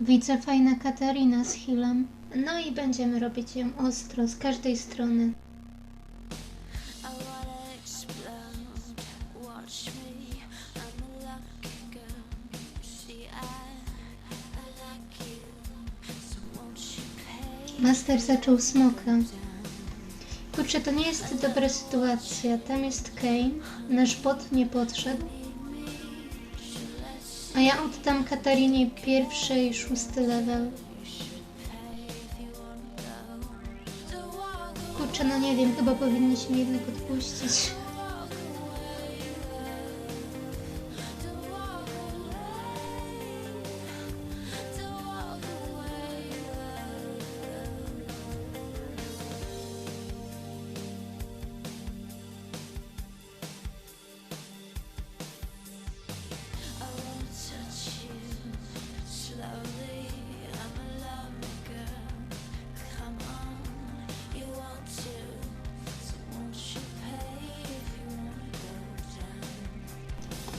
Widzę fajna Katarina z healem. No i będziemy robić ją ostro z każdej strony. Master zaczął smoka. Kurczę, to nie jest dobra sytuacja. Tam jest Kane. Nasz bot nie podszedł. A ja oddam Katarinie pierwszy i szósty level. Kurczę, no nie wiem, chyba powinniśmy jednak odpuścić.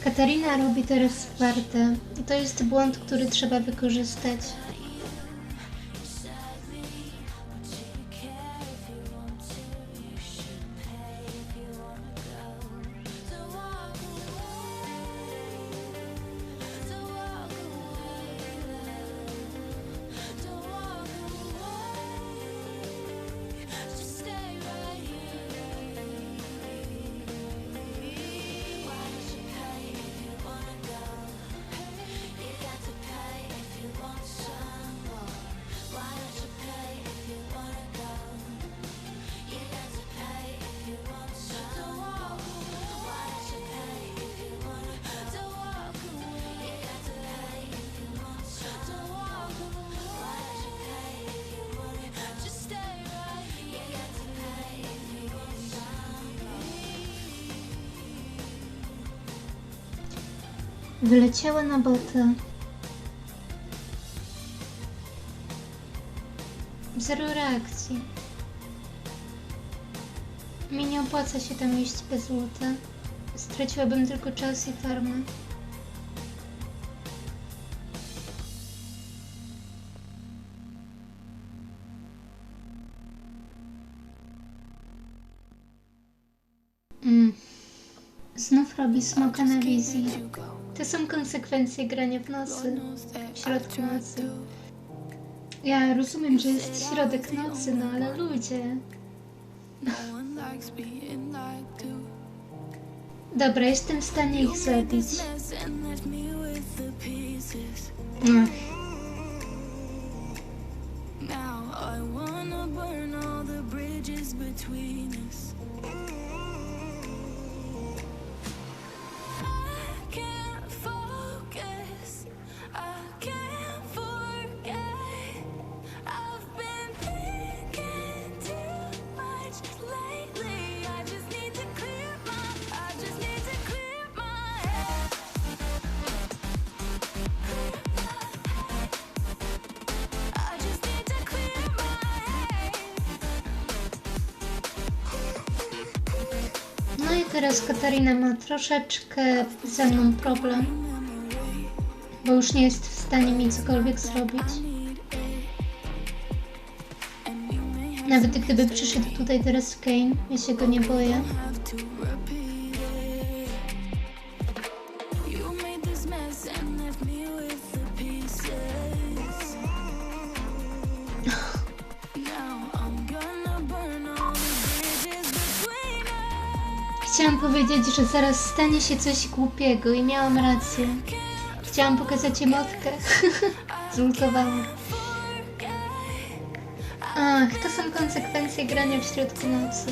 Katarina robi teraz Spartę. I to jest błąd, który trzeba wykorzystać. Some. Wyleciała na bota. Zero reakcji. Mi nie opłaca się tam iść bez złota. Straciłabym tylko czas i farmę. Mm. Znów robi smoka na wizji. To są konsekwencje grania w nocy, w środku nocy. Ja rozumiem, że jest środek nocy, no ale ludzie. Dobra, jestem w stanie ich zabić. Ach, Now I wanna burn all the bridges between us. No i teraz Katarina ma troszeczkę ze mną problem, bo już nie jest w stanie mi cokolwiek zrobić. Nawet gdyby przyszedł tutaj teraz Kane, ja się go nie boję. Chciałam powiedzieć, że zaraz stanie się coś głupiego i miałam rację. Chciałam pokazać emotkę. Zultowałam. Ach, to są konsekwencje grania w środku nocy.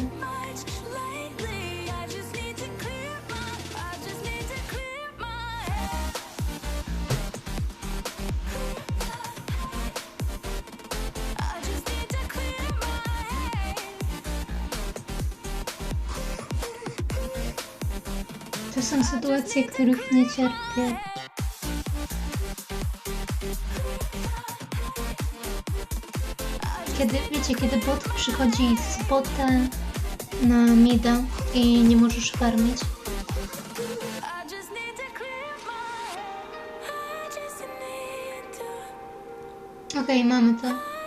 To są sytuacje, których nie cierpię. Kiedy, wiecie, kiedy bot przychodzi z botem na mida i nie możesz farmić. Okej, okay, mamy to.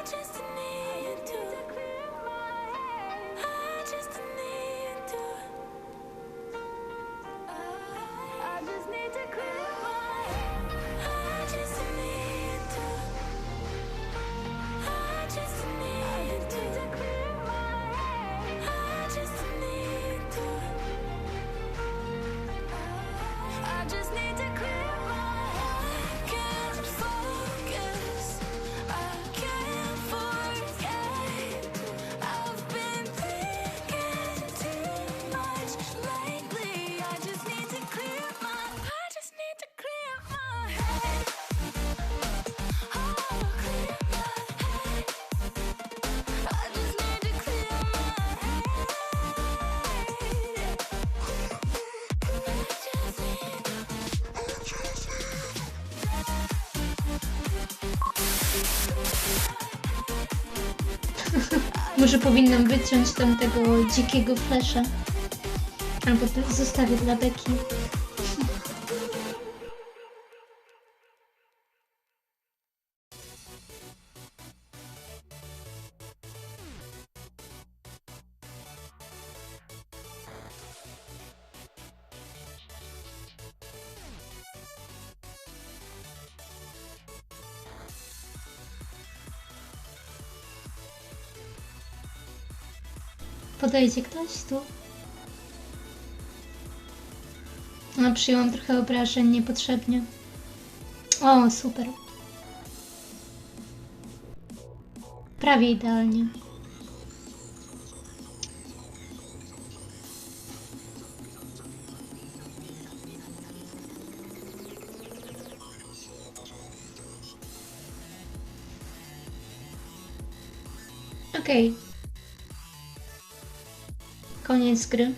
Może powinnam wyciąć tamtego dzikiego flesza. Albo zostawię dla Beki. Podejdzie ktoś tu? No, przyjąłam trochę obrażeń niepotrzebnie. O, super. Prawie idealnie. Okej. Okay. Koniec gry.